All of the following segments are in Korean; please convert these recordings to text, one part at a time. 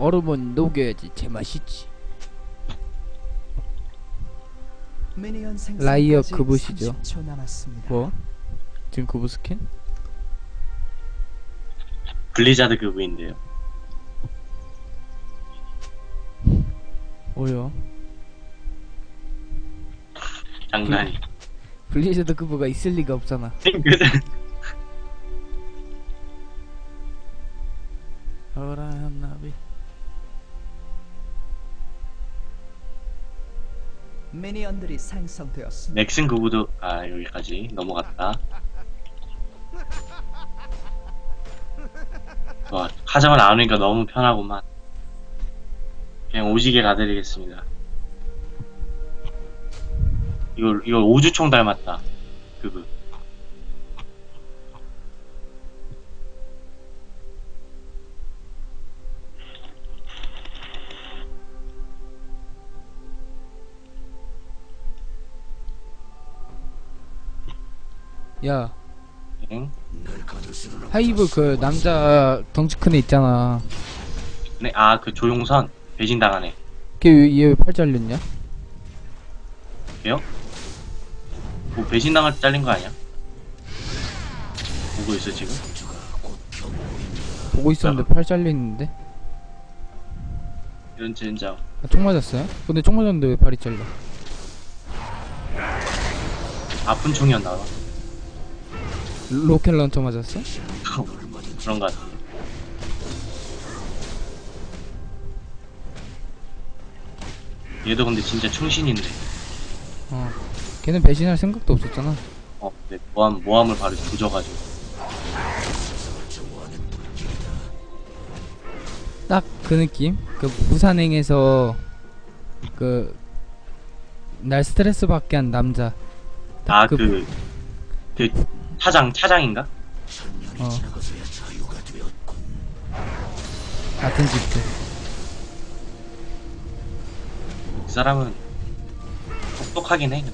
얼음은 녹여야지 제맛이지 라이어 그부시죠. 30초 남았습니다. 뭐? 지금 그부 스킨? 블리자드 그부인데요. 뭐요? 장난이. 블리자드 그부가 있을 리가 없잖아. 어라 미니언들이 생성되었습니다. 넥슨 그부도 아 여기까지 넘어갔다. 와 하자만 안 오니까 너무 편하구만. 그냥 오지게 가드리겠습니다. 이거 이거 오주총 닮았다. 그부. 야 응? 하이브 그 남자 덩치 큰 애 있잖아 네, 아 그 조용선 배신 당하네. 걔얘왜 팔 잘렸냐? 뭐 배신 당할 때 잘린 거 아니야? 보고 있어 지금? 보고 있었는데 팔 잘려있는데? 이런 젠장. 아, 총 맞았어요? 근데 총 맞았는데 왜 팔이 잘려? 아픈 총이었나 봐. 로켓 런처 맞았어? 그런 거 같아. 얘도 근데 진짜 충신인데. 어 걔는 배신할 생각도 없었잖아 어, 네, 모함, 모함을 바로 조져가지고. 딱 그 느낌? 그 부산행에서 그 날 스트레스 받게 한 남자 아, 그- 그, 그, 차장, 차장인가? 어. 같은 집들 그 사람은 똑똑하긴 해.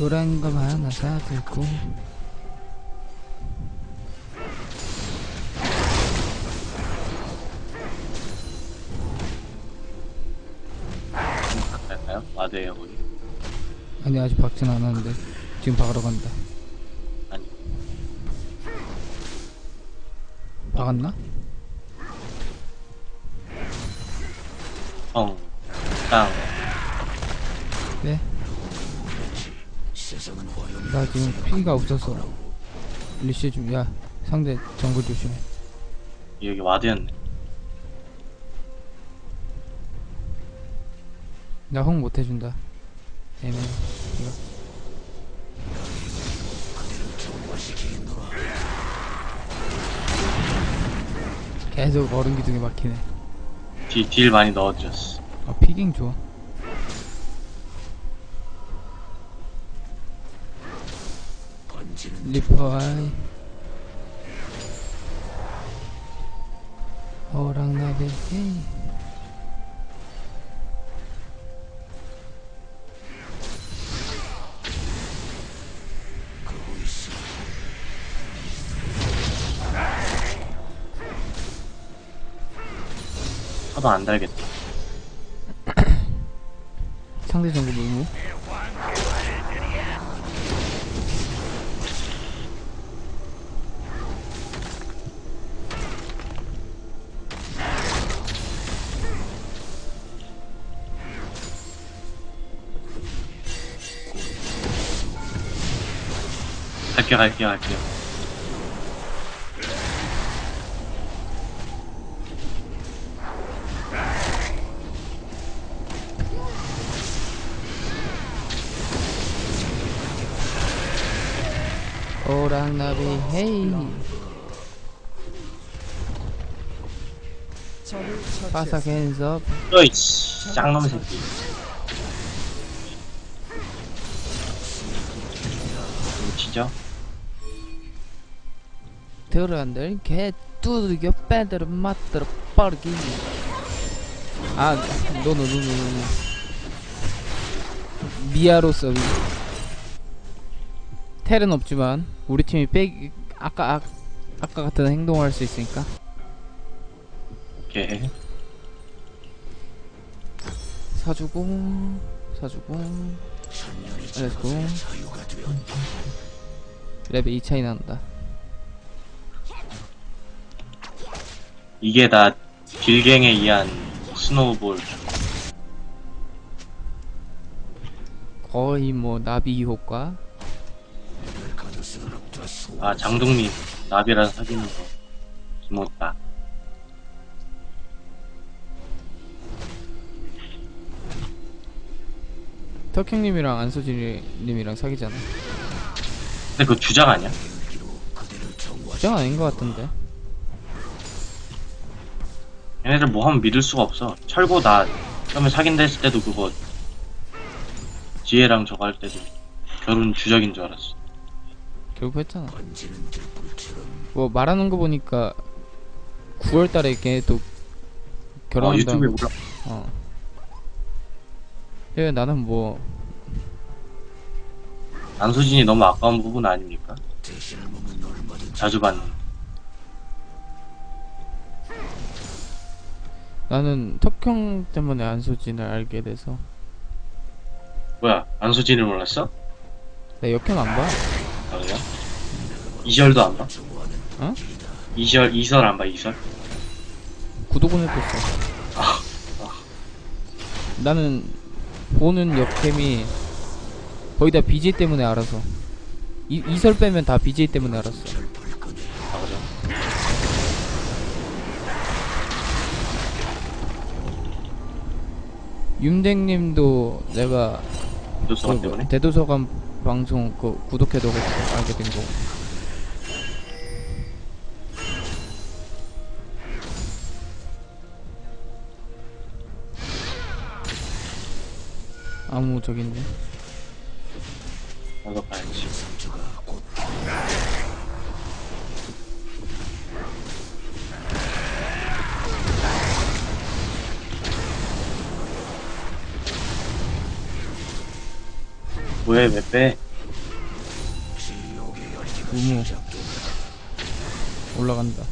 도란검 하나 사들고 갈까요? 와드에요, 거기. 아니 아직 박진 않았는데 지금 박으러 간다 피가 없어서. 리시 좀야 상대 정글 조심해. 여기 와드였네. 나 홍 못해준다. 애매해. 이거. 계속 얼음 기둥에 막히네. 딜, 딜 많이 넣어주셨어. 아 피깅 좋아 리퍼 아이 어랑나비 헤이 하도 안 달겠다. 상대 정글 무무 갈게요, 갈게요, 갈게요. 오랑나비 헤이 바삭. 핸즈업 어이씨, 짱놈 새끼. 치죠? 들어간들 겟 두들겨 빼들어 맞들어 빠르게. 아 노노노노노 미아로 서비 텔은 없지만 우리 팀이 빼 아까 아, 아까 같은 행동을 할 수 있으니까. 오케이. 사주고 사주고 렛츠고 레벨 2 차이 난다 이게 다 길갱에 의한 스노우볼. 거의 뭐 나비 효과 아, 장동민. 나비랑 사귀는 거. 기모다. 덕형님이랑 안소진님이랑 사귀잖아 근데 그거 주작 아니야? 부장 아닌 것 같던데 얘네들 뭐 하면 믿을 수가 없어. 철고 나 처음에 사귄다 했을 때도 그거 지혜랑 저거 할 때도 결혼 주작인 줄 알았어. 결국 했잖아 뭐 말하는 거 보니까 9월달에 걔또 어, 결혼한다 유튜브에 올라. 어. 예, 나는 뭐 안소진이 너무 아까운 부분 아닙니까? 자주 받는. 나는 턱형 때문에 안소진을 알게 돼서 뭐야, 안소진을 몰랐어? 나 역형 안 봐. 아, 그래요? 이설도 안 봐? 어? 이설, 이설 안 봐, 이설? 구독은 해뒀어. 나는 보는 역캠이 거의 다 BJ 때문에 알아서. 이, 이설 빼면 다 BJ 때문에 알았어. 윤댕님도 내가 교수가 그 때문에? 대도서관 방송 그 구독해둬가지고 알게 된 거. 아무 저긴데. 나도 봐야지. 뭐해, 왜 빼? 우무 올라간다.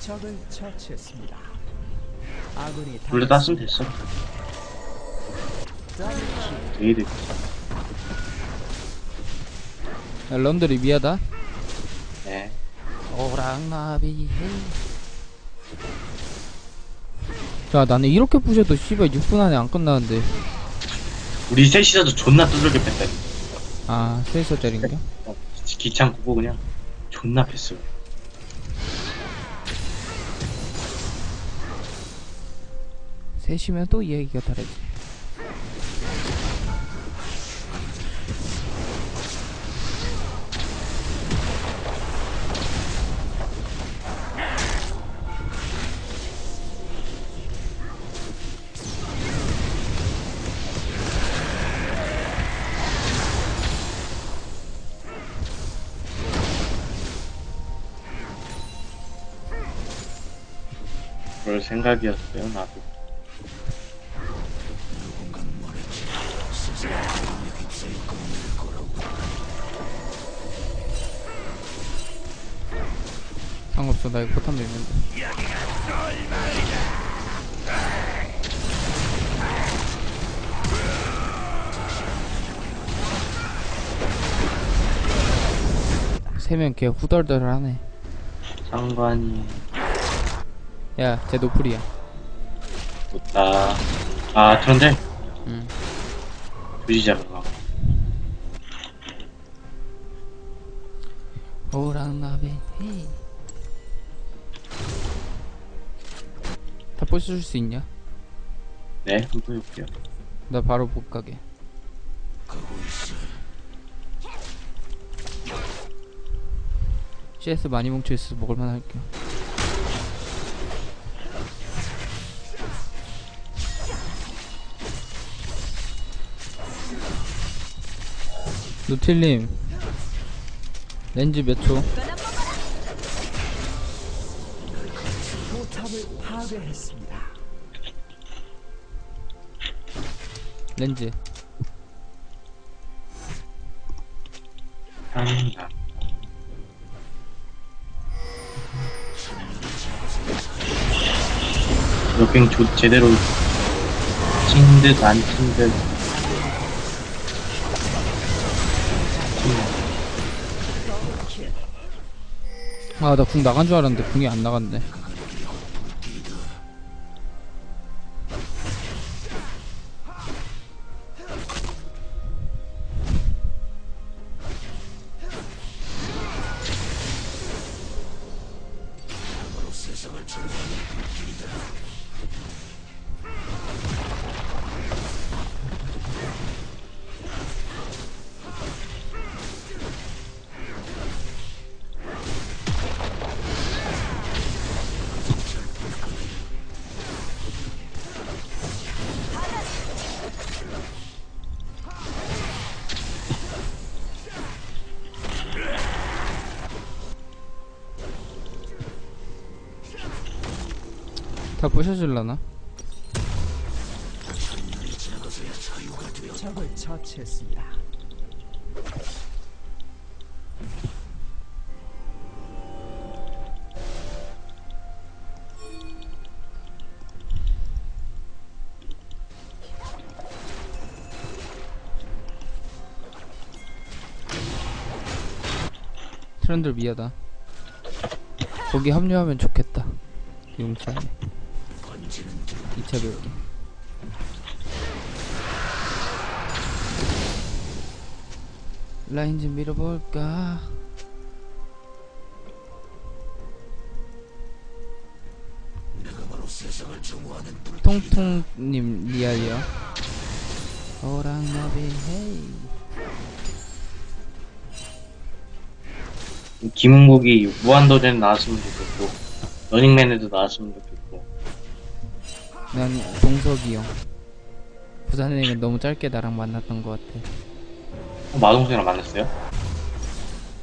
적을 처치했습니다. 아군이 불러 땄으면 됐어. 되게 야, 런드리 미하다. 네. 오랑나비 야 나는 이렇게 부셔도 씨발 6분 안에 안 끝나는데 우리 셋이서도 존나 두들겨 뺐다. 아 3서짜린가? 어, 보고 그냥 존나 뺐어. 셋이면 또 얘기가 다르지 그럴 생각이었어요, 나도. 상관없어. 나 이거 포탄 밀면 돼 세명 걔 후덜덜 하네. 상관이 야 쟤 노플이야 좋다. 아, 그런데 응 부시자 그거. 오랑나비 다 부셔줄 수 있냐? 네, 한번 해볼게요. 나 바로 못 가게. CS 많이 뭉쳐 있어서 먹을만 할게. 누틸님. 렌즈 몇 초? 렌즈. 여긴 제대로 친듯 안 친듯. 아나 궁 나간 줄 알았는데 궁이 안 나갔네 다 부셔질라나? 적을 처치했습니다. 트렌들 미하다 거기 합류하면 좋겠다 용차에 2차 배우기 라인 좀 밀어볼까? 통통님 리알이요? 오랑나비 헤이. 김은국이 무한도전 나왔으면 좋겠고, 러닝맨에도 나왔으면 좋겠고, 난 동석이 형 부산행은 너무 짧게 나랑 만났던 것 같아 어, 마동석이랑 만났어요?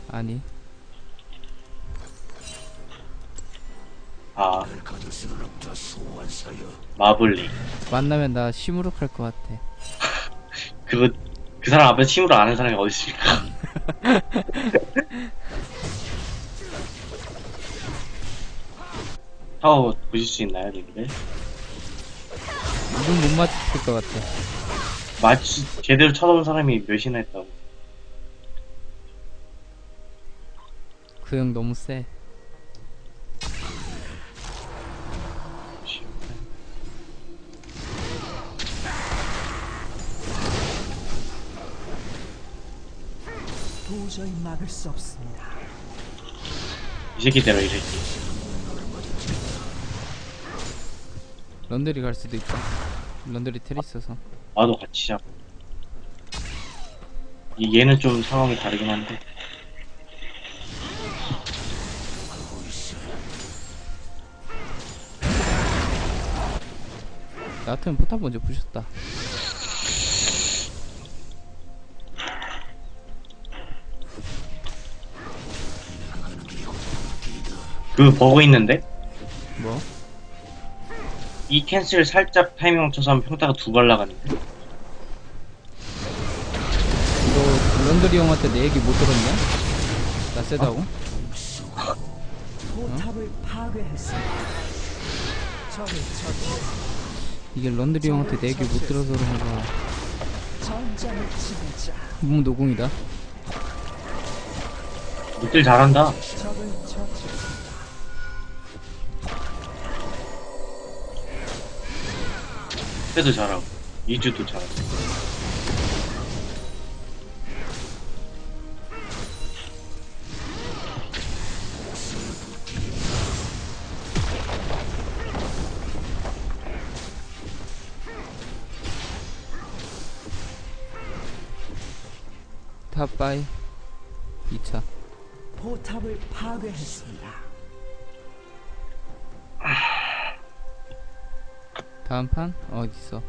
아니 아. 마블링. 만나면 나 시무룩할 것 같아 그거, 그 사람 앞에 침으로 아는 사람이 어디 있습니까? 타워 보실 수 있나요, 님들? 눈 못 맞췄을 것 같아 마치 제대로 쳐다본 사람이 몇이나 했다고. 그 형 너무 세 도저히 막을 수 없습니다. 이 새끼 때려, 이 새끼. 런드리 갈 수도 있다 런드리 텔 있어서 와도 같이 잡고. 이 얘는 좀 상황이 다르긴 한데. 나 같으면 포탑 먼저 부셨다 그 버그 있는데? 뭐? 이 캔슬 살짝 타이밍 맞춰서 하면 평타가 두 발 나갔는데? 너 런드리 형한테 내 얘기 못 들었냐? 나 세다고? 포탑을 파괴했습니다. 적을 처치했습니다. 이게 런드리 형한테 내 얘기 못 들어서 그런 거야 전장을 지배자. 음 노공이다 니들 잘한다. 적을 처치 했습니다. 때도 잘하고. 이주도 잘하고. 탑바이 2차 포탑을 파괴했습니다. 다음 판 어딨어?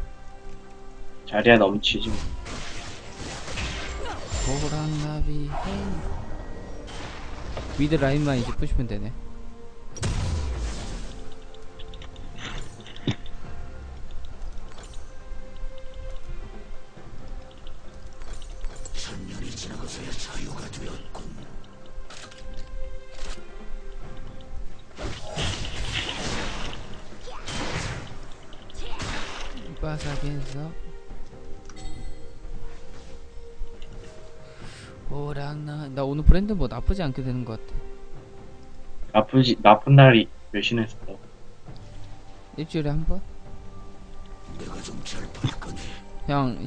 자리야 넘치지. 보랑나비 미드 라인만 이제 푸시면 되네. 전년이 지나가서야 자유가 되었군. 오랑나 나 오늘 브랜드 뭐 나쁘지 않게 되는 것 같아 나쁘지, 나쁜 날이 몇이나 했어. 일주일에 한 번? 그냥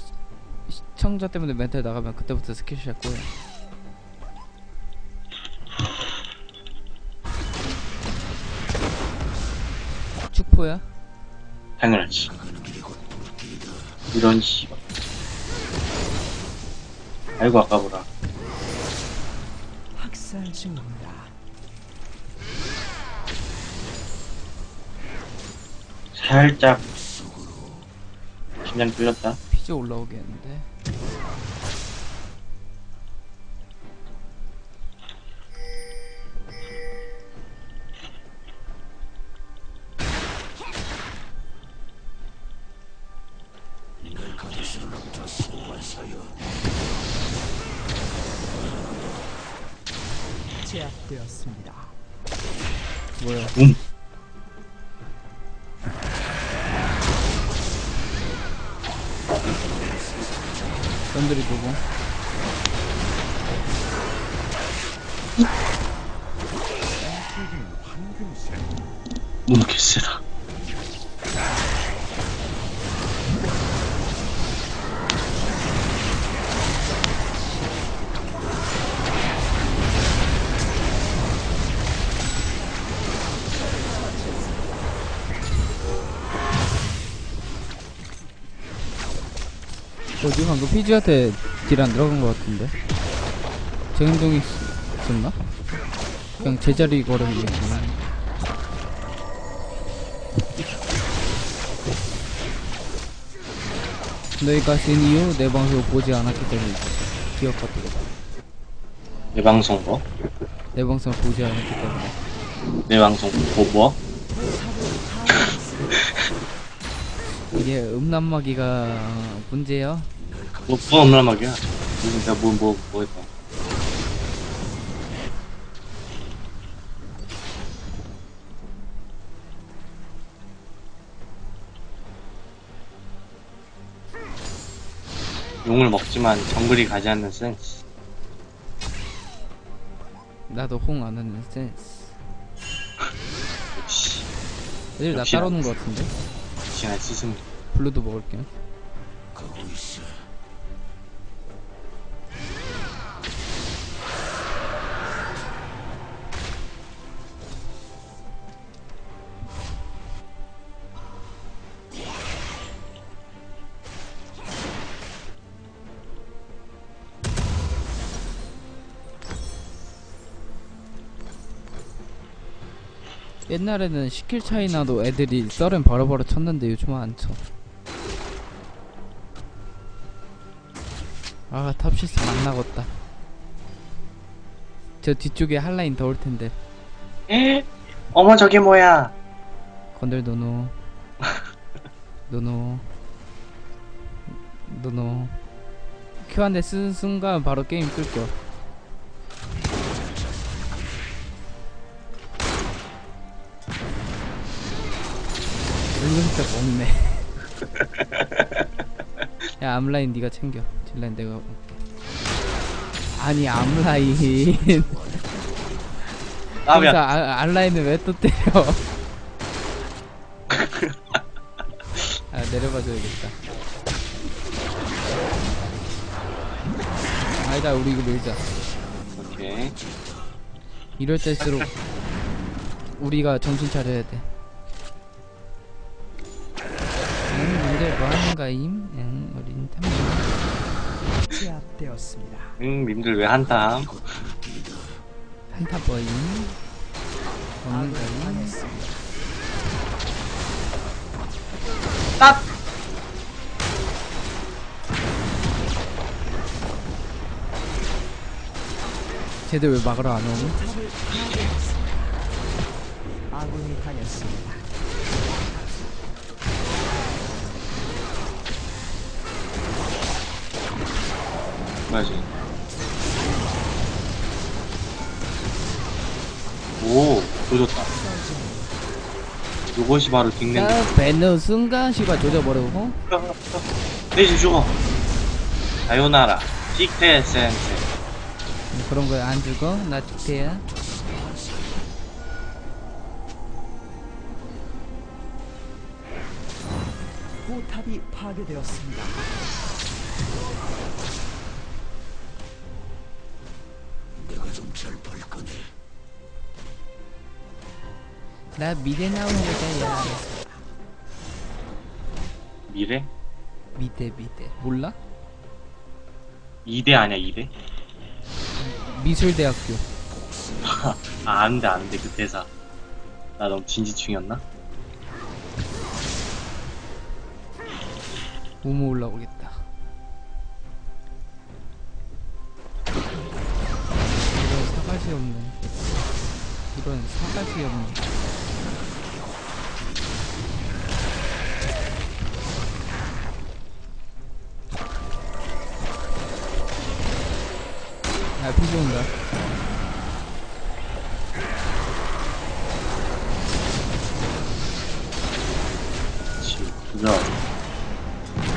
시- 시청자 때문에 멘탈 나가면 그때부터 스킬샷 꼬여 축포야? 당연하지. 이런 씨발. 아이고, 아까보라. 학살 중입니다. 살짝. 긴장 풀렸다. 피지 올라오겠는데 너무 개쎄다. 어디 방금 피지한테 딜 안 들어간 것 같은데 제 행동이 있- 있었나? 그냥 제자리 걸음이었구나 너희가 쓴 이후 내 방송 보지 않았기 때문에 기억하도록 내 방송 뭐? 내 방송 보지 않았기 때문에 내 방송 뭐, 뭐? 이게 음란마귀가 문제야 뭐, 뭐 없는 막이야. 내가 뭐, 뭐, 뭐 했다. 용을 먹지만 정글이 가지 않는 센스. 나도 홍 안 하는 센스. 역시, 애들 나 역시 따라오는 것 같은데? 역시나 스승. 블루도 먹을게 옛날에는 스킬 차이 나도 애들이 썰은 바로바로 쳤는데 요즘은 안 쳐. 아 탑시스 만나겠다. 저 뒤쪽에 한 라인 더 올 텐데 에? 어머, 저게 뭐야? 건들 노노 노노 노노 큐한대 쓰는 순간 바로 게임 끌겨 은근슬쩍 없네. 야 암라인 네가 챙겨. 딜라인 내가 올게. 아니 암라인. 아, 그래서 야. 아, 암라인을 왜또 때려? 아 내려봐줘야겠다. 아니다 우리 이거 밀자. 오케이. 이럴 때일수록 우리가 정신 차려야 돼 하는가임? 응, 어린 탐정 제압되었습니다. 응, 님들 왜 한탐? 한타버임 없는가임? 당했습니다. 딱! 쟤들 왜 막으러 안 오니? 아군이 당했습니다. 지 오, 조졌다. 요것이 바로 빅맨. 자 배너 순간 시바 조져버리고 대신 죽어. 사요나라. 틱테 센세. 그런 거에 안 죽어 나 죽태야 포탑이 파괴되었습니다. 나 미래 나오는 여자야 미래? 미대 미대 몰라? 2대 아니야 2대? 미술대학교 아 아는데 아는데 그 대사. 나 너무 진지충이었나? 우모 올라오겠다 이런 사가시 없네 이런 사가시 없네 야 피지 온다 지금 그거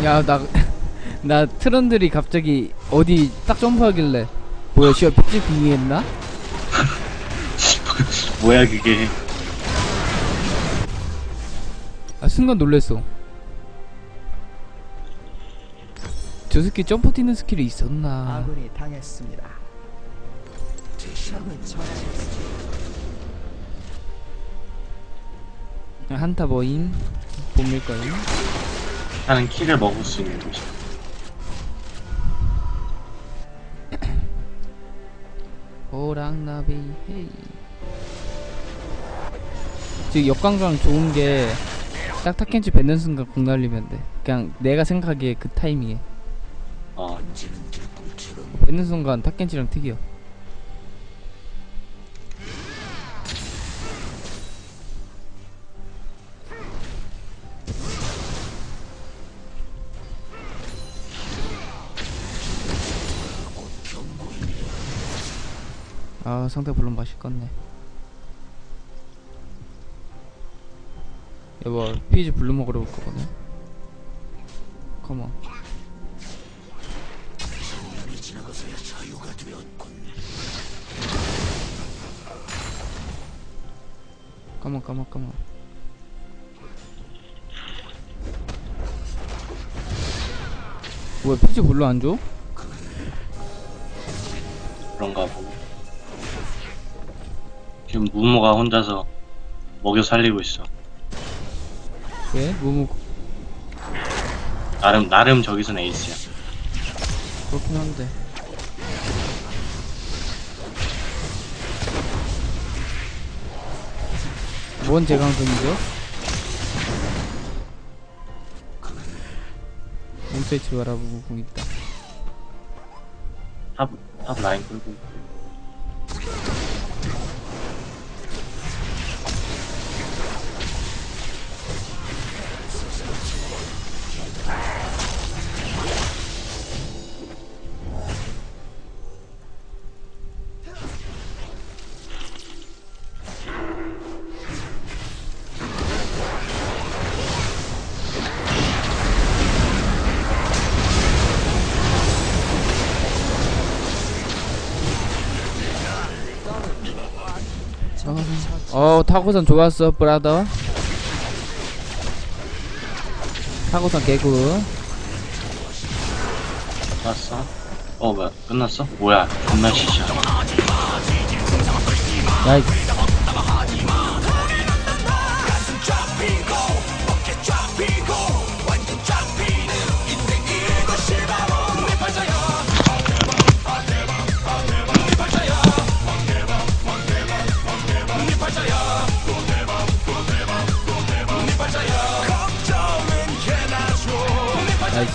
야, 나, 나 트런들이 갑자기 어디 딱 점프하길래, 뭐야, 씨발, 피지 빙의했나? 뭐야 그게? 아, 순간 놀랬어. 저 새끼 점프 뛰는 스킬이 있었나. 아군이 당했습니다. 한타 버인, 봄일 거임. 하는 키를 먹을 수 있는 곳이. 오랑나비, 헤이. 지금 역광강 좋은 게, 딱 타켄치 뱉는 순간 공 날리면 돼. 그냥 내가 생각하기에 그 타이밍에. 어 뱉는 순간 타켄치랑 특이야. 아 상대 별로 맛있겠네 여보 피지 블루 먹으러 올 거거든 컴온 컴온 컴온 컴온 왜 피지 블루 안 줘? 그런가 보네. 지금 무모가 혼자서 먹여 살리고 있어. 왜? 무무 나름 나름 저기선 에이스야. 그렇긴 한데 뭔 제강성이죠? 몸세치 바라보고 공 있다 탑, 탑 라인 끌고. 어 타고선 좋았어 브라더 타고선 개구 왔어? 어, 뭐야, 끝났어? 뭐야, 존나 시시야. 야이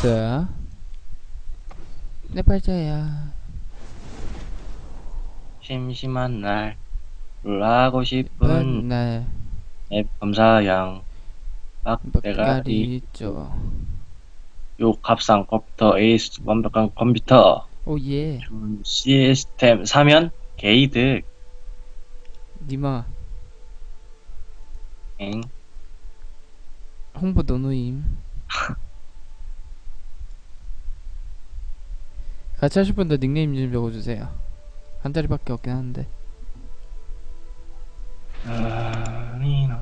나이스 내 팔자야 심심한 날, 롤하고 싶은 날. 앱 검사양, 빡대가리, 빡가리 있죠 요 값상 컴퓨터 에이스 완벽한 컴퓨터, 오예. 좋은 시스템 사면 게이득, 니마. 엥, 홍보 노노임 같이 하실 분들 닉네임 좀 적어주세요. 한 자리밖에 없긴 한데. 아, 아니나.